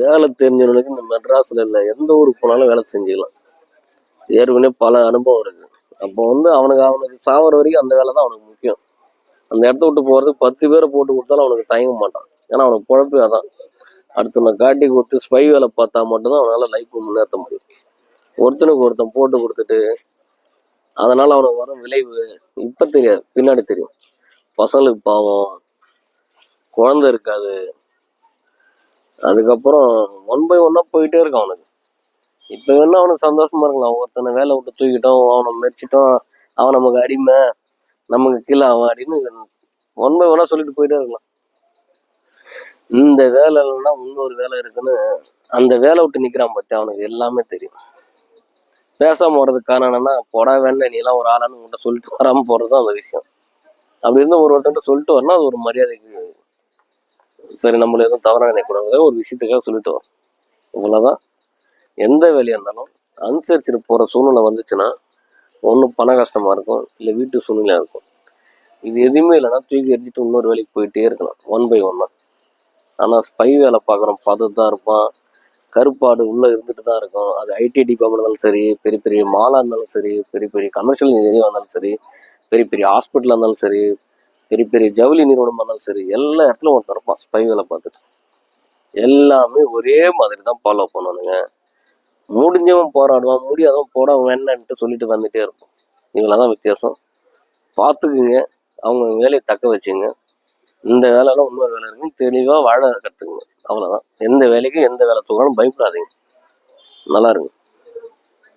வேலை தெரிஞ்சவனுக்கு இந்த மெட்ராஸில் இல்லை எந்த ஊருக்கு போனாலும் வேலை செஞ்சுக்கலாம். ஏற்கனவே பல அனுபவம் இருக்குது அப்போ வந்து அவனுக்கு அவனுக்கு சாவர வரைக்கும் அந்த வேலை தான் அவனுக்கு முக்கியம். அந்த இடத்த விட்டு போகிறதுக்கு பத்து பேரை போட்டு கொடுத்தாலும் அவனுக்கு தயங்க மாட்டான். ஏன்னா அவனுக்கு பொழப்பே அதான். அடுத்தவனை காட்டி கொடுத்து ஸ்பை வேலை பார்த்தா மட்டும்தான் அவனால் லைஃப்பை முன்னேற்ற முடியும். ஒருத்தனுக்கு ஒருத்தன் போட்டு கொடுத்துட்டு அதனால் அவனுக்கு வர விளைவு இப்போ தெரியாது பின்னாடி தெரியும். பசங்களுக்கு பாவம். குழந்தை இருக்காது. அதுக்கப்புறம் ஒன் பை ஒன்னா போயிட்டே இருக்கும் அவனுக்கு. இப்போ வேணா அவனுக்கு சந்தோஷமா இருக்கலாம். ஒருத்தனை வேலை விட்டு தூக்கிட்டோம் அவனை மெரிச்சிட்டோம் அவன் நமக்கு அடிமை நமக்கு கீழே அவன் அப்படின்னு ஒன் பை ஒன்னா சொல்லிட்டு போயிட்டே இருக்கலாம். இந்த வேலை இல்லைன்னா இன்னொரு வேலை இருக்குன்னு அந்த வேலை விட்டு நிக்கிறான் பற்றி அவனுக்கு எல்லாமே தெரியும். பேசாம வர்றதுக்கு காரணம் என்னன்னா போடா வேண்டாம் நீ எல்லாம் ஒரு ஆளான்னு உங்கள்கிட்ட சொல்லிட்டு வராமல் போகிறது தான் அந்த விஷயம். அப்படி இருந்து ஒரு ஒருத்தன்ட்ட சொல்லிட்டு வரணும் அது ஒரு மரியாதைக்கு சரி நம்மள எதுவும் தவறாக நினைக்கூடாது ஒரு விஷயத்துக்காக சொல்லிட்டு வரோம். இவ்வளோதான் எந்த வேலையாக இருந்தாலும் அனுசரிச்சுட்டு போகிற சூழ்நிலை வந்துச்சுன்னா ஒன்றும் பண கஷ்டமாக இருக்கும் இல்லை வீட்டு சூழ்நிலையாக இருக்கும். இது எதுவுமே இல்லைன்னா தூக்கி எரிஞ்சிட்டு இன்னொரு வேலைக்கு போயிட்டே இருக்கலாம். ஒன் பை ஒன்னாக ஆனால் ஸ்பை வேலை பார்க்குறோம் பார்த்துட்டு தான் இருப்பான். கருப்பாடு உள்ளே இருந்துட்டு தான் இருக்கும். அது ஐடி டிபார்ட்மெண்ட் இருந்தாலும் சரி பெரிய பெரிய மாலாக இருந்தாலும் சரி பெரிய பெரிய கமர்ஷியல் ஏரியா இருந்தாலும் சரி பெரிய பெரிய ஹாஸ்பிட்டலாக இருந்தாலும் சரி பெரிய பெரிய ஜவுளி நிறுவனமாக இருந்தாலும் சரி எல்லா இடத்துலையும் ஒருத்தர் இருப்பான் ஸ்பை வேலை பார்த்துட்டு. எல்லாமே ஒரே மாதிரி தான் ஃபாலோ பண்ணணுங்க முடிஞ்சவன் போராடுவான் முடியாதவன் போட வேணான்ட்டு சொல்லிட்டு வந்துட்டே இருப்போம் இவ்வளோதான் வித்தியாசம். பார்த்துக்குங்க அவங்க வேலையை தக்க வச்சுங்க. இந்த வேலையெல்லாம் இன்னொரு வேலை இருக்குன்னு தெளிவாக வாழ கற்றுக்குங்க அவ்வளோதான் எந்த வேலைக்கும் எந்த வேலை தூக்கணும் பயப்படாதீங்க. நல்லா இருக்கும்